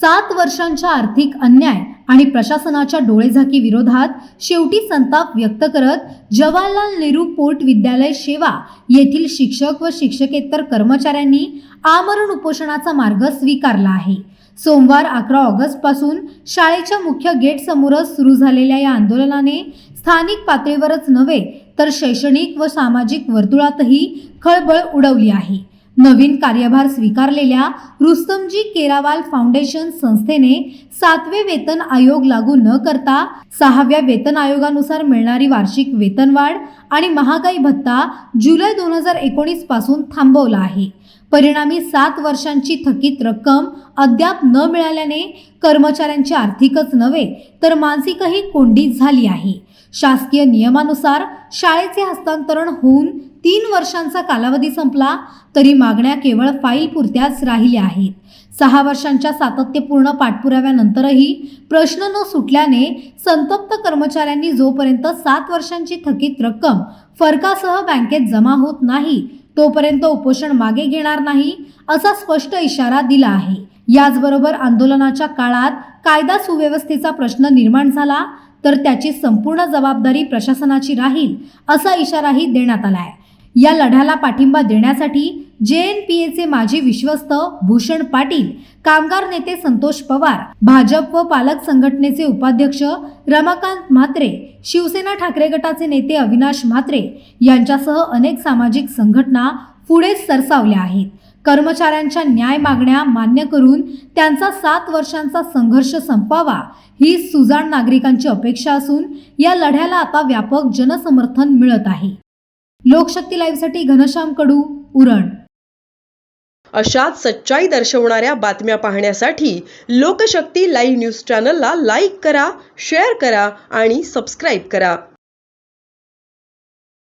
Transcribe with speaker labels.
Speaker 1: सात वर्षांच्या आर्थिक अन्याय आणि प्रशासनाच्या डोळेझाकी विरोधात शेवटी संताप व्यक्त करत जवाहरलाल नेहरू पोर्ट विद्यालय सेवा येथील शिक्षक व शिक्षकेतर कर्मचाऱ्यांनी आमरण उपोषणाचा मार्ग स्वीकारला आहे सोमवार अकरा ऑगस्ट पासून शाळेच्या मुख्य गेट समोरच सुरू झालेल्या या आंदोलनाने स्थानिक पातळीवरच नव्हे तर शैक्षणिक व सामाजिक वर्तुळातही खळबळ उडवली आहे नवीन कार्यभार स्वीकारलेल्या रुस्तमजी केरावाल फाउंडेशन संस्थेने सातवे वेतन आयोग लागू न करता सहाव्या वेतन आयोगानुसार मिळणारी वार्षिक वेतनवाढ आणि महागाई भत्ता जुलै दोन हजार एकोणीस पासून थांबवला आहे परिणामी सात वर्षांची थकीत रक्कम अद्याप न मिळाल्याने कर्मचाऱ्यांची आर्थिकच नव्हे तर मानसिकही कोंडी झाली आहे शासकीय नियमानुसार शाळेचे हस्तांतरण होऊन तीन वर्षांचा कालावधी संपला तरी मागण्या केवळ फाईल पुरत्याच राहिल्या आहेत सहा वर्षांच्या सातत्यपूर्ण पाठपुराव्यानंतरही प्रश्न न सुटल्याने संतप्त कर्मचाऱ्यांनी जोपर्यंत सात वर्षांची थकीत रक्कम फरकासह बँकेत जमा होत नाही तोपर्यंत उपोषण मागे घेणार नाही असा स्पष्ट इशारा दिला आहे याचबरोबर आंदोलनाच्या काळात कायदा सुव्यवस्थेचा प्रश्न निर्माण झाला तर त्याची संपूर्ण जबाबदारी प्रशासनाची राहील असा इशाराही देण्यात आला आहे या लढ्याला पाठिंबा देण्यासाठी जे एन पी एचे माजी विश्वस्त भूषण पाटील कामगार नेते संतोष पवार भाजप व पालक संघटनेचे उपाध्यक्ष रमाकांत म्हात्रे शिवसेना ठाकरे गटाचे नेते अविनाश म्हात्रे यांच्यासह अनेक सामाजिक संघटना पुढे सरसावल्या आहेत कर्मचाऱ्यांच्या न्याय मागण्या मान्य करून त्यांचा सात वर्षांचा संघर्ष संपावा ही सुजाण नागरिकांची अपेक्षा असून या लढ्याला आता व्यापक जनसमर्थन मिळत आहे लोकशक्ती साठी घनश्याम कडू उरण
Speaker 2: अशाच सच्चाई दर्शवणाऱ्या बातम्या पाहण्यासाठी लोकशक्ती लाईव्ह न्यूज चॅनलला लाईक करा शेअर करा आणि सबस्क्राईब करा